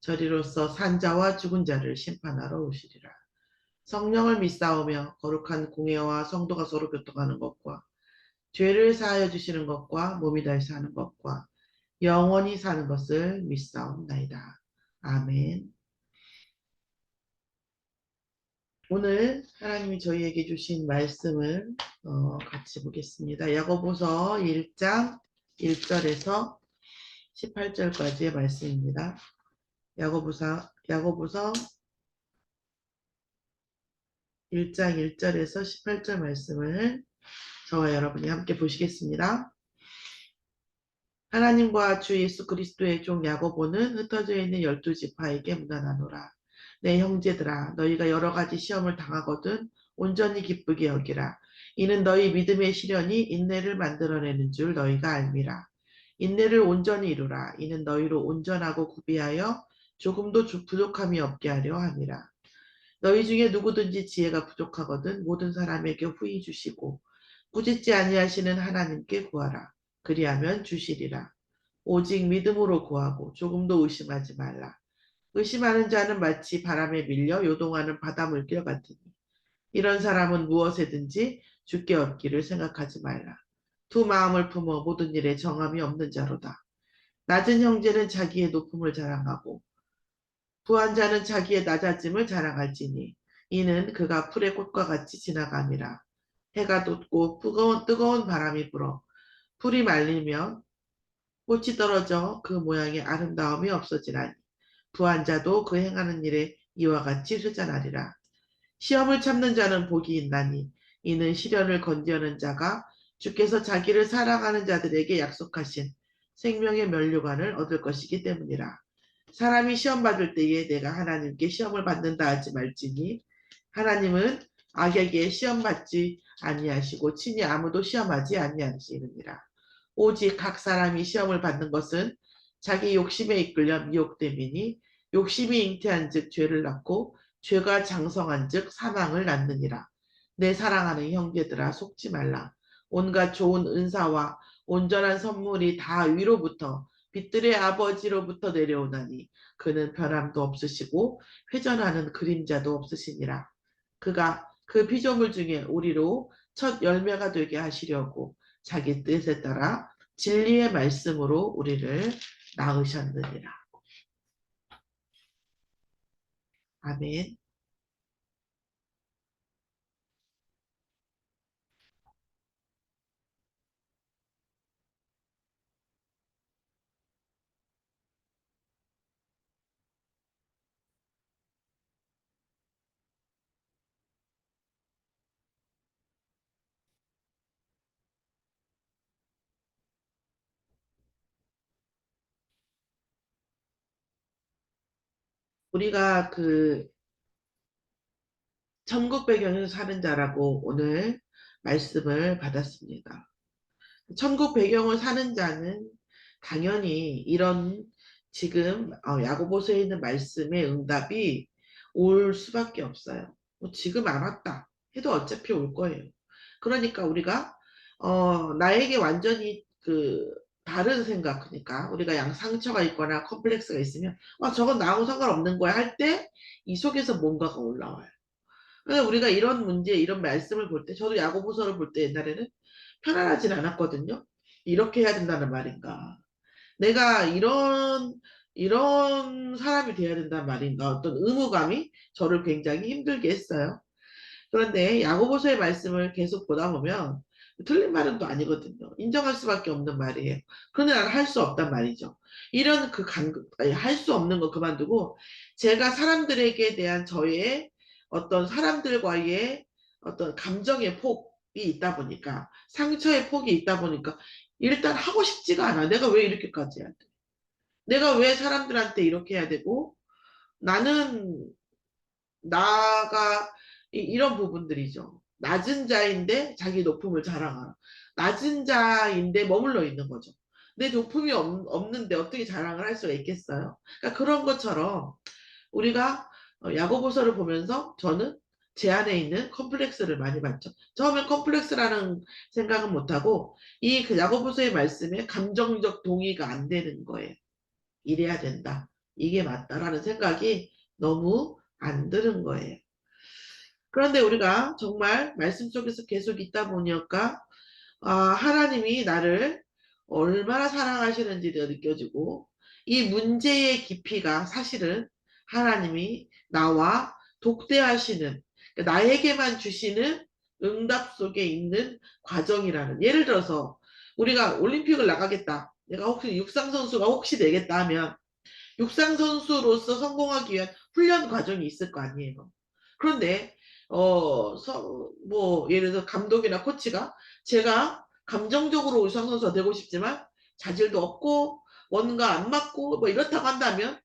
저리로서 산자와 죽은 자를 심판하러 오시리라. 성령을 믿사오며 거룩한 공예와 성도가 서로 교통하는 것과 죄를 사하여 주시는 것과 몸이 다시 사는 것과 영원히 사는 것을 믿사옵나이다. 아멘. 오늘 하나님이 저희에게 주신 말씀을 어, 같이 보겠습니다. 야고보서 1장 1절에서 18절까지의 말씀입니다. 야고보서 야고보서 1장 1절에서 18절 말씀을 저와 여러분이 함께 보시겠습니다. 하나님과 주 예수 그리스도의 종 야고보는 흩어져 있는 열두 지파에게 문안하노라. 내 형제들아 너희가 여러 가지 시험을 당하거든 온전히 기쁘게 여기라. 이는 너희 믿음의 시련이 인내를 만들어내는 줄 너희가 알미라. 인내를 온전히 이루라. 이는 너희로 온전하고 구비하여 조금도 부족함이 없게 하려 함이라. 너희 중에 누구든지 지혜가 부족하거든 모든 사람에게 후히 주시고 꾸짖지 아니하시는 하나님께 구하라. 그리하면 주시리라. 오직 믿음으로 구하고 조금도 의심하지 말라. 의심하는 자는 마치 바람에 밀려 요동하는 바다 물길 같으니 이런 사람은 무엇에든지 죽게 얻기를 생각하지 말라. 두 마음을 품어 모든 일에 정함이 없는 자로다. 낮은 형제는 자기의 높음을 자랑하고 부한 자는 자기의 낮아짐을 자랑할지니 이는 그가 풀의 꽃과 같이 지나감이라. 해가 돋고 뜨거운, 뜨거운 바람이 불어 풀이 말리면 꽃이 떨어져 그 모양의 아름다움이 없어지라니 부한 자도 그 행하는 일에 이와 같이 쇠잔하리라. 시험을 참는 자는 복이 있나니 이는 시련을 건지하는 자가 주께서 자기를 사랑하는 자들에게 약속하신 생명의 면류관을 얻을 것이기 때문이라. 사람이 시험 받을 때에 내가 하나님께 시험을 받는다 하지 말지니 하나님은 악에게 시험 받지 아니하시고 친히 아무도 시험하지 아니하시느니라. 오직 각 사람이 시험을 받는 것은 자기 욕심에 이끌려 미혹됨이니 욕심이 잉태한 즉 죄를 낳고 죄가 장성한 즉 사망을 낳느니라. 내 사랑하는 형제들아 속지 말라. 온갖 좋은 은사와 온전한 선물이 다 위로부터 빛들의 아버지로부터 내려오나니 그는 변함도 없으시고 회전하는 그림자도 없으시니라. 그가 그 피조물 중에 우리로 첫 열매가 되게 하시려고 자기 뜻에 따라 진리의 말씀으로 우리를 낳으셨느니라. 아멘. 우리가 그 천국 배경에서 사는 자라고 오늘 말씀을 받았습니다. 천국 배경을 사는 자는 당연히 이런 지금 어, 야고보서에 있는 말씀의 응답이 올 수밖에 없어요. 뭐 지금 안 왔다 해도 어차피 올 거예요. 그러니까 우리가 어, 나에게 완전히 그 다른 생각, 그러니까 우리가 양 상처가 있거나 컴플렉스가 있으면 아 저건 나하고 상관없는 거야 할 때 이 속에서 뭔가가 올라와요. 그래서 우리가 이런 문제, 이런 말씀을 볼 때, 저도 야고보서를 볼 때 옛날에는 편안하진 않았거든요. 이렇게 해야 된다는 말인가. 내가 이런 이런 사람이 되어야 된다는 말인가. 어떤 의무감이 저를 굉장히 힘들게 했어요. 그런데 야고보서의 말씀을 계속 보다 보면 틀린 말은 또 아니거든요. 인정할 수밖에 없는 말이에요. 나는 할 수 없단 말이죠. 이런 그 간극, 할 수 없는 거 그만두고 제가 사람들에게 대한 저의 어떤 사람들과의 어떤 감정의 폭이 있다 보니까 상처의 폭이 있다 보니까 일단 하고 싶지가 않아. 내가 왜 이렇게까지 해야 돼? 내가 왜 사람들한테 이렇게 해야 되고 나는 나가 이- 이런 부분들이죠. 낮은 자인데 자기 높음을 자랑하라. 낮은 자인데 머물러 있는 거죠. 내 높음이 없, 없는데 어떻게 자랑을 할 수가 있겠어요? 그러니까 그런 것처럼 우리가 어, 야고보서를 보면서 저는 제 안에 있는 컴플렉스를 많이 봤죠. 처음엔 컴플렉스라는 생각은 못하고 이 그 야고보서의 말씀에 감정적 동의가 안 되는 거예요. 이래야 된다. 이게 맞다라는 생각이 너무 안 드는 거예요. 그런데 우리가 정말 말씀 속에서 계속 있다 보니까 아, 하나님이 나를 얼마나 사랑하시는지가 느껴지고 이 문제의 깊이가 사실은 하나님이 나와 독대하시는 그러니까 나에게만 주시는 응답 속에 있는 과정이라는 예를 들어서 우리가 올림픽을 나가겠다 내가 혹시 육상 선수가 혹시 되겠다 하면 육상 선수로서 성공하기 위한 훈련 과정이 있을 거 아니에요. 그런데 어, 서, 뭐, 예를 들어 감독이나 코치가 제가 감정적으로 육상 선수가 되고 싶지만 자질도 없고 뭔가 안 맞고 뭐 이렇다고 한다면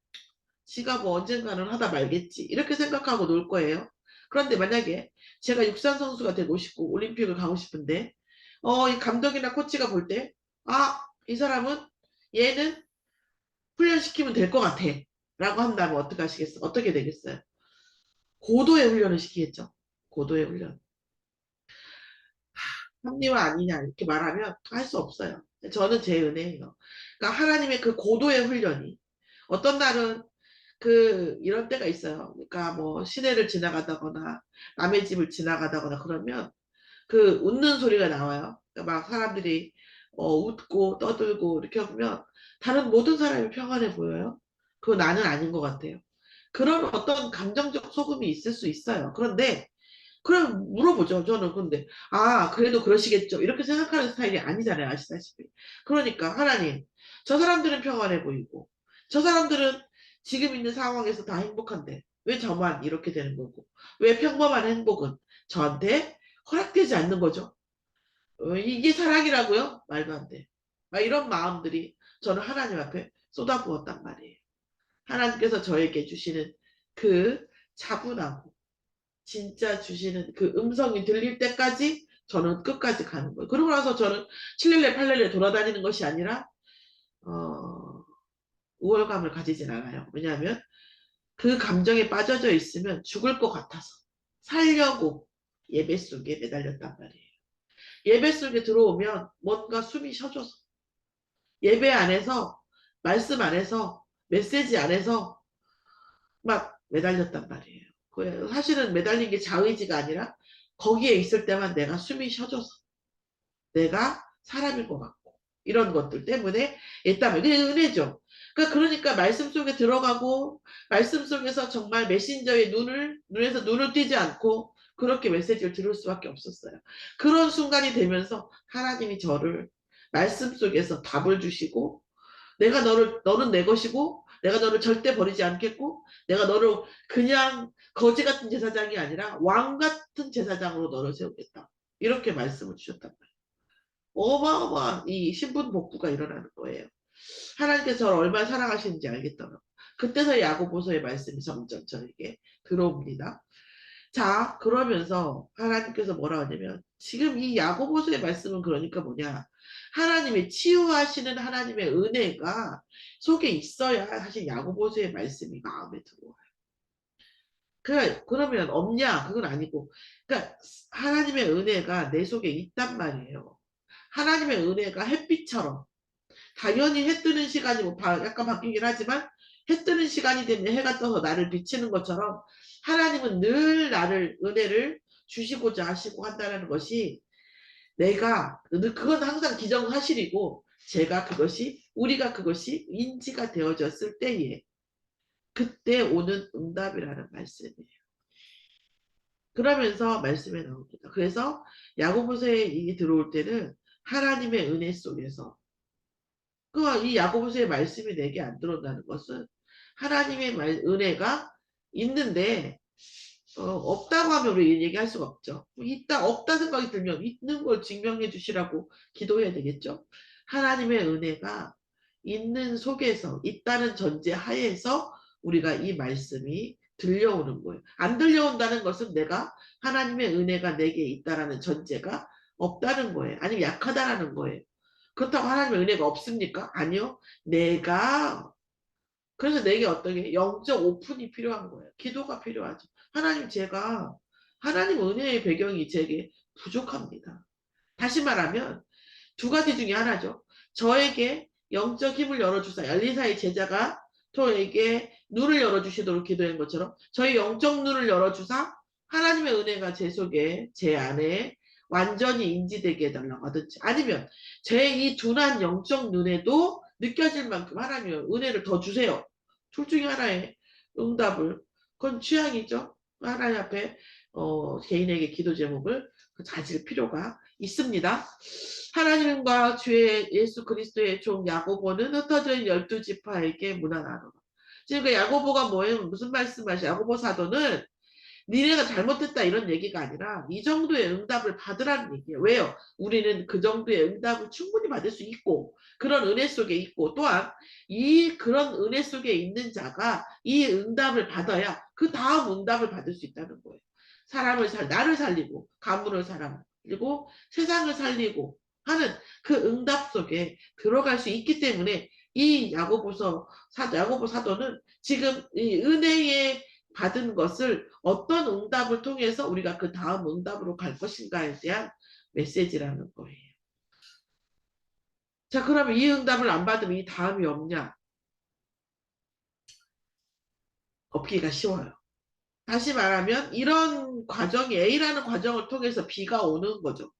지가 뭐 언젠가는 하다 말겠지 이렇게 생각하고 놀 거예요. 그런데 만약에 제가 육상 선수가 되고 싶고 올림픽을 가고 싶은데 어, 이 감독이나 코치가 볼 때 아, 이 사람은 얘는 훈련시키면 될 것 같아 라고 한다면 어떻게 하시겠어요? 어떻게 되겠어요? 고도의 훈련을 시키겠죠. 고도의 훈련. 합리화 아니냐 이렇게 말하면 할 수 없어요. 저는 제 은혜예요. 그러니까 하나님의 그 고도의 훈련이 어떤 날은 그 이런 때가 있어요. 그러니까 뭐 시내를 지나가다거나 남의 집을 지나가다거나 그러면 그 웃는 소리가 나와요. 그러니까 막 사람들이 어, 웃고 떠들고 이렇게 하면 다른 모든 사람이 평안해 보여요. 그거 나는 아닌 것 같아요. 그런 어떤 감정적 소금이 있을 수 있어요. 그런데 그럼 물어보죠. 저는 근데 아 그래도 그러시겠죠. 이렇게 생각하는 스타일이 아니잖아요. 아시다시피. 그러니까 하나님 저 사람들은 평안해 보이고 저 사람들은 지금 있는 상황에서 다 행복한데 왜 저만 이렇게 되는 거고 왜 평범한 행복은 저한테 허락되지 않는 거죠. 어, 이게 사랑이라고요? 말도 안 돼. 막 이런 마음들이 저는 하나님 앞에 쏟아부었단 말이에요. 하나님께서 저에게 주시는 그 차분하고 진짜 주시는 그 음성이 들릴 때까지 저는 끝까지 가는 거예요. 그러고 나서 저는 7렐레 8렐레 돌아다니는 것이 아니라 어, 우월감을 가지진 않아요. 왜냐하면 그 감정에 빠져져 있으면 죽을 것 같아서 살려고 예배 속에 매달렸단 말이에요. 예배 속에 들어오면 뭔가 숨이 쉬어져서 예배 안에서 말씀 안에서 메시지 안에서 막 매달렸단 말이에요. 그 사실은 매달린 게 자의지가 아니라 거기에 있을 때만 내가 숨이 쉬어져서 내가 사람인 것 같고 이런 것들 때문에 있다면 그게 은혜죠. 그러니까, 그러니까 말씀 속에 들어가고 말씀 속에서 정말 메신저의 눈을 눈에서 눈을 띄지 않고 그렇게 메시지를 들을 수밖에 없었어요. 그런 순간이 되면서 하나님이 저를 말씀 속에서 답을 주시고 내가 너를 너는 내 것이고 내가 너를 절대 버리지 않겠고 내가 너를 그냥 거지 같은 제사장이 아니라 왕 같은 제사장으로 너를 세우겠다. 이렇게 말씀을 주셨단 말이에요. 어마어마한 이 신분 복구가 일어나는 거예요. 하나님께서 저를 얼마나 사랑하시는지 알겠더라고요. 그때서 야고보서의 말씀이 점점 저에게 들어옵니다. 자, 그러면서 하나님께서 뭐라 하냐면 지금 이 야고보서의 말씀은 그러니까 뭐냐? 하나님의 치유하시는 하나님의 은혜가 속에 있어야 사실 야고보서의 말씀이 마음에 들어와요. 그 그러면 없냐? 그건 아니고, 그러니까 하나님의 은혜가 내 속에 있단 말이에요. 하나님의 은혜가 햇빛처럼 당연히 해 뜨는 시간이 뭐 약간 바뀌긴 하지만 해 뜨는 시간이 되면 해가 떠서 나를 비치는 것처럼 하나님은 늘 나를 은혜를 주시고자 하시고 한다는 것이 내가 그건 항상 기정사실이고 제가 그것이 우리가 그것이 인지가 되어졌을 때에 그때 오는 응답이라는 말씀이에요. 그러면서 말씀에 나옵니다. 그래서 야고보서에 이 들어올 때는 하나님의 은혜 속에서 그이 야고보서의 말씀이 내게 안 들어온다는 것은 하나님의 말, 은혜가 있는데 어, 없다고 하면 우리 얘기할 수가 없죠. 있다 없다 생각이 들면 있는 걸 증명해 주시라고 기도해야 되겠죠. 하나님의 은혜가 있는 속에서 있다는 전제 하에서 우리가 이 말씀이 들려오는 거예요. 안 들려온다는 것은 내가 하나님의 은혜가 내게 있다라는 전제가 없다는 거예요. 아니면 약하다라는 거예요. 그렇다고 하나님의 은혜가 없습니까? 아니요. 내가 그래서 내게 어떤 게 영적 오픈이 필요한 거예요. 기도가 필요하죠. 하나님 제가 하나님 은혜의 배경이 제게 부족합니다. 다시 말하면 두 가지 중에 하나죠. 저에게 영적 힘을 열어주사 엘리사의 제자가 저에게 눈을 열어주시도록 기도한 것처럼 저희 영적 눈을 열어주사 하나님의 은혜가 제 속에 제 안에 완전히 인지되게 해달라고 하든지 아니면 제 이 둔한 영적 눈에도 느껴질 만큼 하나님의 은혜를 더 주세요. 둘 중에 하나의 응답을 그건 취향이죠. 하나님 앞에 어, 개인에게 기도 제목을 가질 필요가 있습니다. 하나님과 주의 예수 그리스도의 종 야고보는 흩어져 있는 열두 지파에게 문안하노라. 지금 그 야고보가 뭐예요? 무슨 말씀하시? 야고보 사도는 니네가 잘못했다 이런 얘기가 아니라 이 정도의 응답을 받으라는 얘기예요. 왜요? 우리는 그 정도의 응답을 충분히 받을 수 있고 그런 은혜 속에 있고 또한 이 그런 은혜 속에 있는 자가 이 응답을 받아야 그 다음 응답을 받을 수 있다는 거예요. 사람을 살 나를 살리고 가문을 살리고 세상을 살리고 하는 그 응답 속에 들어갈 수 있기 때문에 이 야고보서 사도 야고보 사도는 지금 이 은혜의 받은 것을 어떤 응답을 통해서 우리가 그 다음 응답으로 갈 것인가에 대한 메시지라는 거예요. 자, 그러면 이 응답을 안 받으면 이 다음이 없냐? 없기가 쉬워요. 다시 말하면 이런 과정이 A라는 과정을 통해서 B가 오는 거죠.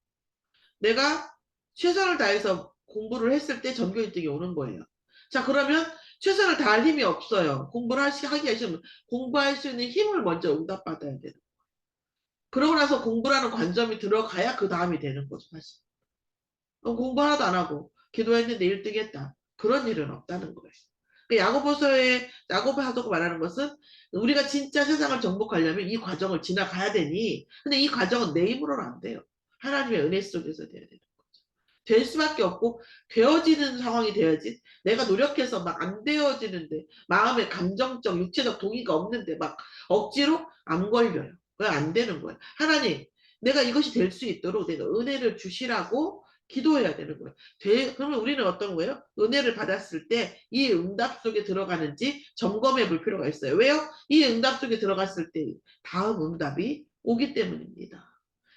내가 최선을 다해서 공부를 했을 때 전교 1등이 오는 거예요. 자, 그러면 최선을 다할 힘이 없어요. 공부를 하시, 하기 위해서는 공부할 수 있는 힘을 먼저 응답받아야 되는 거예요. 그러고 나서 공부라는 관점이 들어가야 그 다음이 되는 거죠, 사실. 어, 공부 하나도 안 하고 기도했는데 1등 했다. 그런 일은 없다는 거예요. 그 야고보서의 야고보 사도가 말하는 것은 우리가 진짜 세상을 정복하려면 이 과정을 지나가야 되니 근데 이 과정은 내 힘으로는 안 돼요. 하나님의 은혜 속에서 돼야 되는 거죠. 될 수밖에 없고 되어지는 상황이 돼야지 내가 노력해서 막 안 되어지는데 마음의 감정적 육체적 동의가 없는데 막 억지로 안 걸려요. 그게 안 되는 거예요. 하나님 내가 이것이 될 수 있도록 내가 은혜를 주시라고 기도해야 되는 거예요. 되, 그러면 우리는 어떤 거예요? 은혜를 받았을 때 이 응답 속에 들어가는지 점검해 볼 필요가 있어요. 왜요? 이 응답 속에 들어갔을 때 다음 응답이 오기 때문입니다.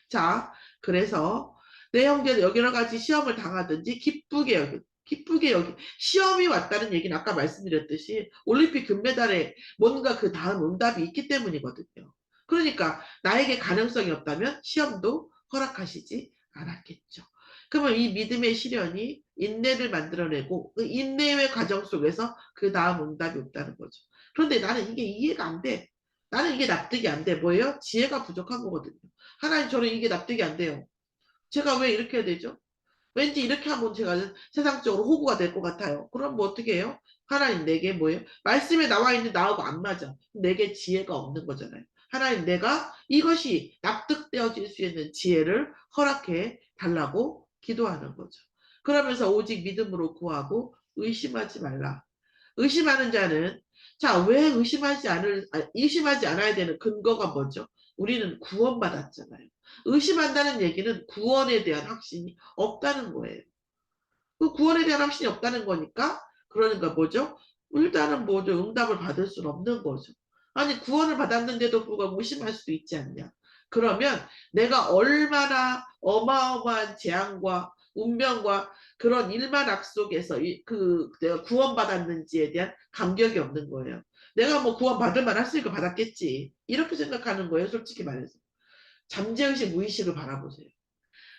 자, 그래서 내 형제는 여러 가지 시험을 당하든지 기쁘게 여기 기쁘게 여기 시험이 왔다는 얘기는 아까 말씀드렸듯이 올림픽 금메달에 뭔가 그 다음 응답이 있기 때문이거든요. 그러니까 나에게 가능성이 없다면 시험도 허락하시지 않았겠죠. 그러면 이 믿음의 시련이 인내를 만들어내고 그 인내의 과정 속에서 그 다음 응답이 없다는 거죠. 그런데 나는 이게 이해가 안 돼. 나는 이게 납득이 안 돼. 뭐예요? 지혜가 부족한 거거든요. 하나님 저는 이게 납득이 안 돼요. 제가 왜 이렇게 해야 되죠? 왠지 이렇게 하면 제가 세상적으로 호구가 될 것 같아요. 그럼 뭐 어떻게 해요? 하나님 내게 뭐예요? 말씀에 나와 있는 나하고 안 맞아. 내게 지혜가 없는 거잖아요. 하나님 내가 이것이 납득되어질 수 있는 지혜를 허락해 달라고 기도하는 거죠. 그러면서 오직 믿음으로 구하고 의심하지 말라. 의심하는 자는 자, 왜 의심하지 않을 아, 의심하지 않아야 되는 근거가 뭐죠? 우리는 구원받았잖아요. 의심한다는 얘기는 구원에 대한 확신이 없다는 거예요. 그 구원에 대한 확신이 없다는 거니까 그러니까 뭐죠? 일단은 뭐죠? 응답을 받을 수는 없는 거죠. 아니 구원을 받았는데도 불구하고 의심할 수도 있지 않냐? 그러면 내가 얼마나 어마어마한 재앙과 운명과 그런 일만 악 속에서 그 내가 구원받았는지에 대한 감격이 없는 거예요. 내가 뭐 구원받을 만 했으니까 받았겠지. 이렇게 생각하는 거예요. 솔직히 말해서. 잠재의식, 무의식을 바라보세요.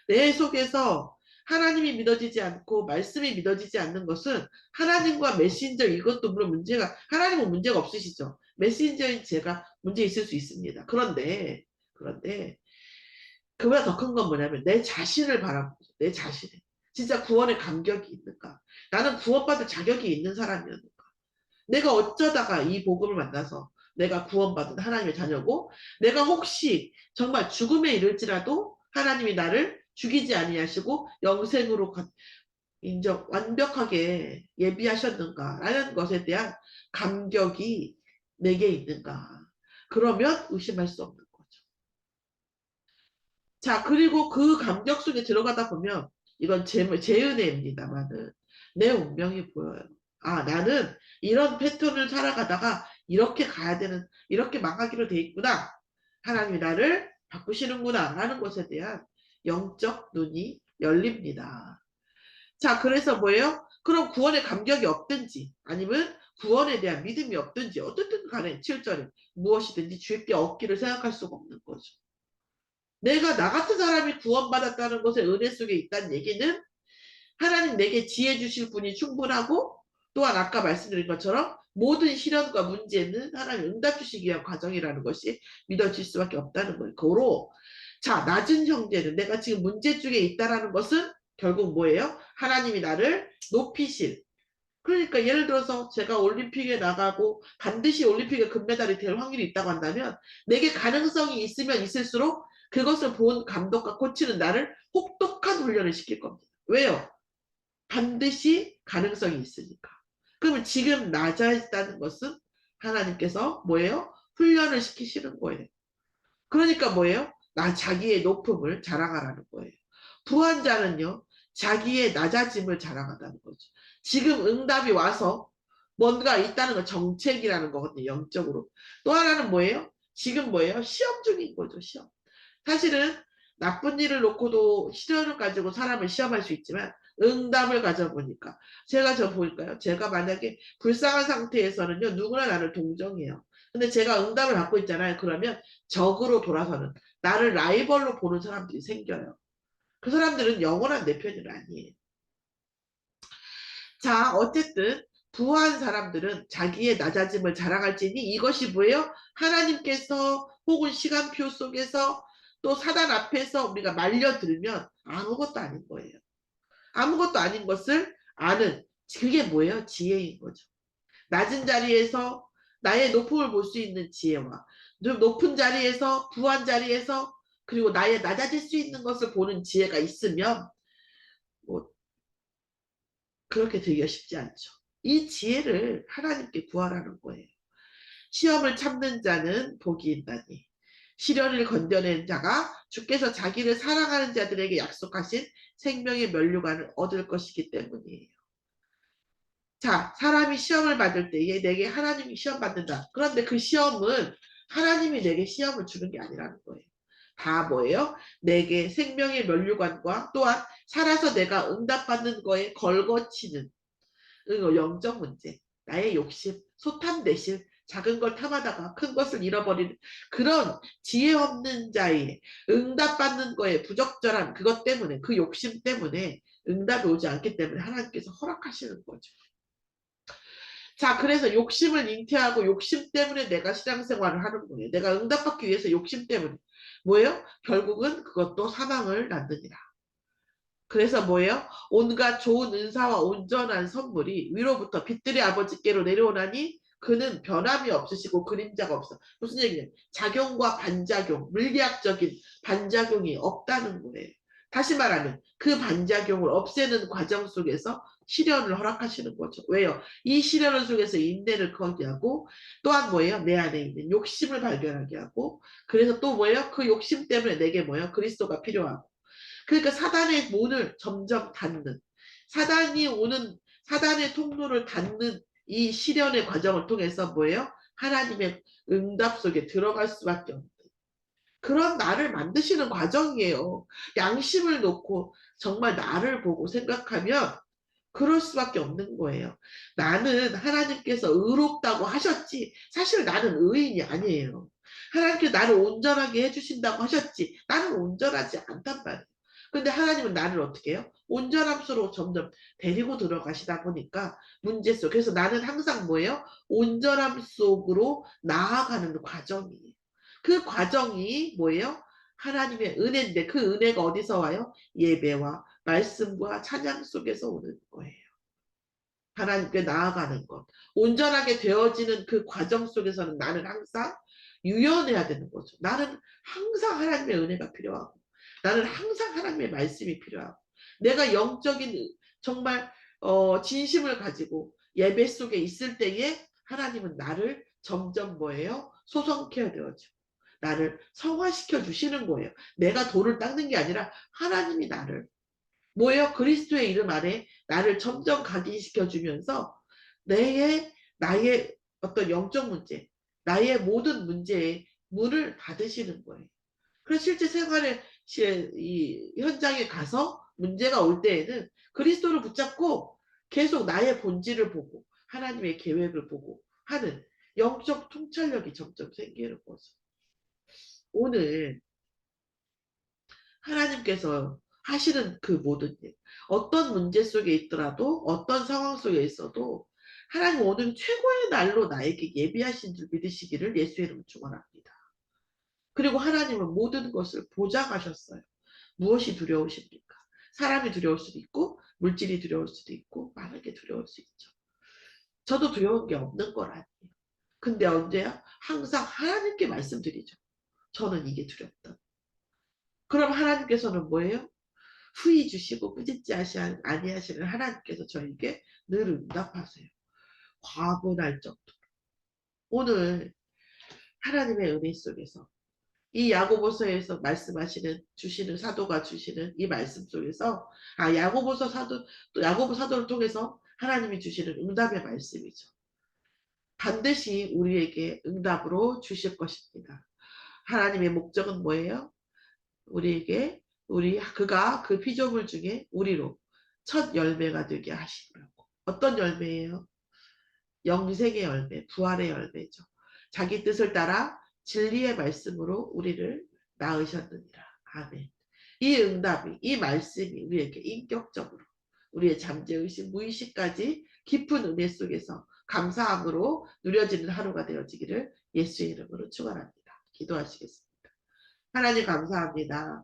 내 속에서 하나님이 믿어지지 않고 말씀이 믿어지지 않는 것은 하나님과 메신저 이것도 물론 문제가 하나님은 문제가 없으시죠. 메신저인 제가 문제 있을 수 있습니다. 그런데 그런데 그보다 더 큰 건 뭐냐면 내 자신을 바라보죠. 내 자신을. 진짜 구원의 감격이 있는가? 나는 구원받을 자격이 있는 사람이었는가? 내가 어쩌다가 이 복음을 만나서 내가 구원받은 하나님의 자녀고 내가 혹시 정말 죽음에 이를지라도 하나님이 나를 죽이지 아니하시고 영생으로 인정 완벽하게 예비하셨는가 라는 것에 대한 감격이 내게 있는가? 그러면 의심할 수 없는. 자, 그리고 그 감격 속에 들어가다 보면 이건 제, 제 은혜입니다만은 내 운명이 보여요. 아, 나는 이런 패턴을 살아가다가 이렇게 가야 되는, 이렇게 망하기로 돼 있구나. 하나님이 나를 바꾸시는구나. 라는 것에 대한 영적 눈이 열립니다. 자, 그래서 뭐예요? 그럼 구원의 감격이 없든지 아니면 구원에 대한 믿음이 없든지 어떻든 간에 7절에 무엇이든지 주께 얻기를 생각할 수가 없는 거죠. 내가 나 같은 사람이 구원받았다는 것의 은혜 속에 있다는 얘기는 하나님 내게 지혜 주실 분이 충분하고 또한 아까 말씀드린 것처럼 모든 시련과 문제는 하나님 응답 주시기 위한 과정이라는 것이 믿어질 수밖에 없다는 거예요. 고로 자 낮은 형제는 내가 지금 문제 쪽에 있다라는 것은 결국 뭐예요? 하나님이 나를 높이실 그러니까 예를 들어서 제가 올림픽에 나가고 반드시 올림픽에 금메달이 될 확률이 있다고 한다면 내게 가능성이 있으면 있을수록 그것을 본 감독과 코치는 나를 혹독한 훈련을 시킬 겁니다. 왜요? 반드시 가능성이 있으니까. 그러면 지금 낮아 있다는 것은 하나님께서 뭐예요? 훈련을 시키시는 거예요. 그러니까 뭐예요? 나 자기의 높음을 자랑하라는 거예요. 부한 자는요, 자기의 낮아짐을 자랑한다는 거죠. 지금 응답이 와서 뭔가 있다는 건 정책이라는 거거든요. 영적으로. 또 하나는 뭐예요? 지금 뭐예요? 시험 중인 거죠. 시험. 사실은 나쁜 일을 놓고도 시련을 가지고 사람을 시험할 수 있지만 응답을 가져보니까 제가 저 보니까요. 제가 만약에 불쌍한 상태에서는요. 누구나 나를 동정해요. 근데 제가 응답을 받고 있잖아요. 그러면 적으로 돌아서는 나를 라이벌로 보는 사람들이 생겨요. 그 사람들은 영원한 내 편이 아니에요. 자, 어쨌든 부한 사람들은 자기의 낮아짐을 자랑할지니 이것이 뭐예요? 하나님께서 혹은 시간표 속에서 또 사단 앞에서 우리가 말려들면 아무것도 아닌 거예요. 아무것도 아닌 것을 아는 그게 뭐예요? 지혜인 거죠. 낮은 자리에서 나의 높음을 볼 수 있는 지혜와 높은 자리에서 부한 자리에서 그리고 나의 낮아질 수 있는 것을 보는 지혜가 있으면 뭐 그렇게 되기가 쉽지 않죠. 이 지혜를 하나님께 구하라는 거예요. 시험을 참는 자는 복이 있다니. 시련을 건져낸 자가 주께서 자기를 사랑하는 자들에게 약속하신 생명의 면류관을 얻을 것이기 때문이에요. 자, 사람이 시험을 받을 때에 내게 하나님이 시험 받는다. 그런데 그 시험은 하나님이 내게 시험을 주는 게 아니라는 거예요. 다 뭐예요? 내게 생명의 면류관과 또한 살아서 내가 응답받는 거에 걸거치는 영적 문제, 나의 욕심, 소탐 대신 작은 걸 탐하다가 큰 것을 잃어버리는 그런 지혜 없는 자의 응답받는 거에 부적절한 그것 때문에 그 욕심 때문에 응답이 오지 않기 때문에 하나님께서 허락하시는 거죠. 자, 그래서 욕심을 잉태하고 욕심 때문에 내가 신앙생활을 하는 거예요. 내가 응답받기 위해서 욕심 때문에. 뭐예요? 결국은 그것도 사망을 낳느니라. 그래서 뭐예요? 온갖 좋은 은사와 온전한 선물이 위로부터 빛들의 아버지께로 내려오나니 그는 변함이 없으시고 그림자가 없어. 무슨 얘기냐? 작용과 반작용, 물리학적인 반작용이 없다는 거예요. 다시 말하면 그 반작용을 없애는 과정 속에서 시련을 허락하시는 거죠. 왜요? 이 시련 속에서 인내를 거기 하고 또한 뭐예요? 내 안에 있는 욕심을 발견하게 하고 그래서 또 뭐예요? 그 욕심 때문에 내게 뭐예요? 그리스도가 필요하고 그러니까 사단의 문을 점점 닫는 사단이 오는 사단의 통로를 닫는 이 시련의 과정을 통해서 뭐예요? 하나님의 응답 속에 들어갈 수밖에 없는 그런 나를 만드시는 과정이에요. 양심을 놓고 정말 나를 보고 생각하면 그럴 수밖에 없는 거예요. 나는 하나님께서 의롭다고 하셨지 사실 나는 의인이 아니에요. 하나님께서 나를 온전하게 해주신다고 하셨지 나는 온전하지 않단 말이에요. 근데 하나님은 나를 어떻게 해요? 온전함수로 점점 데리고 들어가시다 보니까 문제 속 그래서 나는 항상 뭐예요? 온전함 속으로 나아가는 과정이에요. 그 과정이 뭐예요? 하나님의 은혜인데 그 은혜가 어디서 와요? 예배와 말씀과 찬양 속에서 오는 거예요. 하나님께 나아가는 것. 온전하게 되어지는 그 과정 속에서는 나는 항상 유연해야 되는 거죠. 나는 항상 하나님의 은혜가 필요하고 나는 항상 하나님의 말씀이 필요하고 내가 영적인 정말 어, 진심을 가지고 예배 속에 있을 때에 하나님은 나를 점점 뭐예요? 소성케어 되어지고 나를 성화시켜 주시는 거예요. 내가 돌을 닦는 게 아니라 하나님이 나를 뭐예요? 그리스도의 이름 안에 나를 점점 각인시켜 주면서 내의 나의 어떤 영적 문제, 나의 모든 문제에 문을 닫으시는 거예요. 그래서 실제 생활 의이 현장에 가서 문제가 올 때에는 그리스도를 붙잡고 계속 나의 본질을 보고 하나님의 계획을 보고 하는 영적 통찰력이 점점 생기는 거죠. 오늘 하나님께서 하시는 그 모든 일, 어떤 문제 속에 있더라도 어떤 상황 속에 있어도 하나님 오늘 최고의 날로 나에게 예비하신 줄 믿으시기를 예수의 이름 축원합니다. 그리고 하나님은 모든 것을 보장하셨어요. 무엇이 두려우십니까? 사람이 두려울 수도 있고 물질이 두려울 수도 있고 많은 게 두려울 수 있죠. 저도 두려운 게 없는 건 아니에요. 근데 언제야? 항상 하나님께 말씀드리죠. 저는 이게 두렵다. 그럼 하나님께서는 뭐예요? 후히 주시고 꾸짖지 아니하시는 하나님께서 저에게 늘 응답하세요. 과분할 정도로. 오늘 하나님의 은혜 속에서 이 야고보서에서 말씀하시는 주시는 사도가 주시는 이 말씀 속에서 아 야고보서 사도 또 야고보 사도를 통해서 하나님이 주시는 응답의 말씀이죠. 반드시 우리에게 응답으로 주실 것입니다. 하나님의 목적은 뭐예요? 우리에게 우리 그가 그 피조물 중에 우리로 첫 열매가 되게 하시려고. 어떤 열매예요? 영생의 열매, 부활의 열매죠. 자기 뜻을 따라 진리의 말씀으로 우리를 낳으셨느니라. 아멘. 이 응답이, 이 말씀이 우리에게 인격적으로 우리의 잠재의식, 무의식까지 깊은 은혜 속에서 감사함으로 누려지는 하루가 되어지기를 예수의 이름으로 축원합니다. 기도하시겠습니다. 하나님 감사합니다.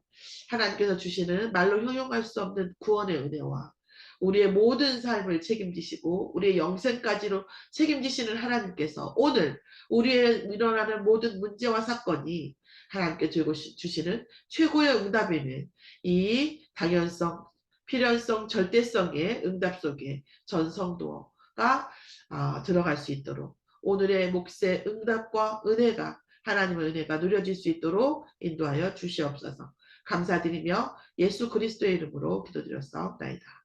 하나님께서 주시는 말로 형용할 수 없는 구원의 은혜와 우리의 모든 삶을 책임지시고 우리의 영생까지로 책임지시는 하나님께서 오늘 우리의 일어나는 모든 문제와 사건이 하나님께 주시는 최고의 응답에는 이 당연성, 필연성, 절대성의 응답 속에 전성도가 아, 들어갈 수 있도록 오늘의 몫의 응답과 은혜가 하나님의 은혜가 누려질 수 있도록 인도하여 주시옵소서. 감사드리며 예수 그리스도의 이름으로 기도드렸사옵나이다.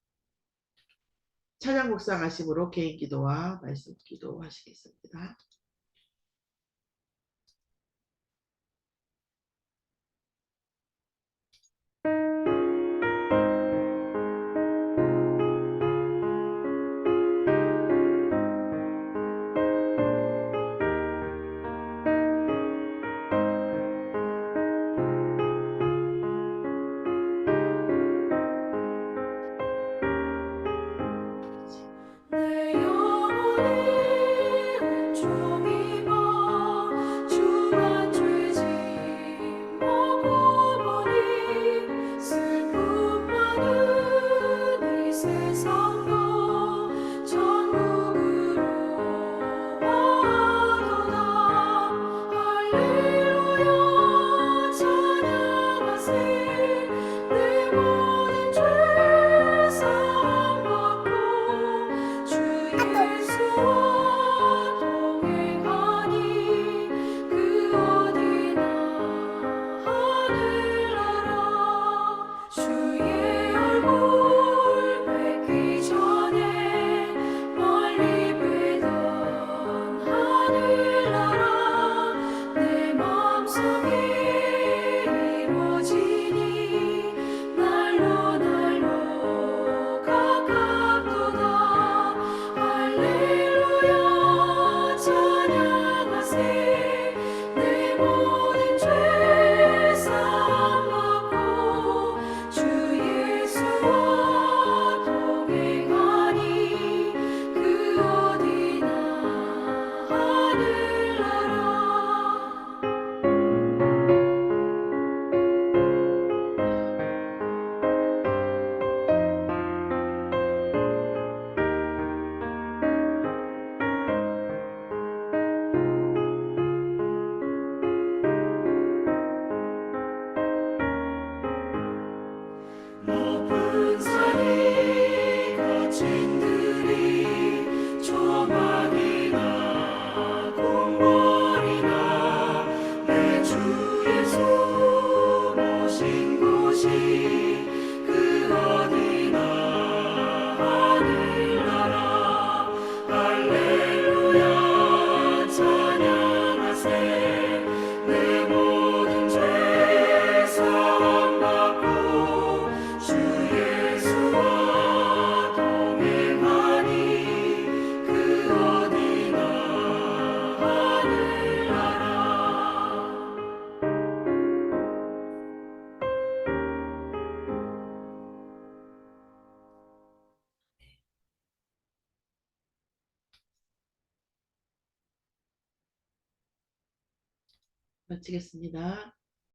찬양 묵상하심으로 개인 기도와 말씀 기도 하시겠습니다. 마치겠습니다.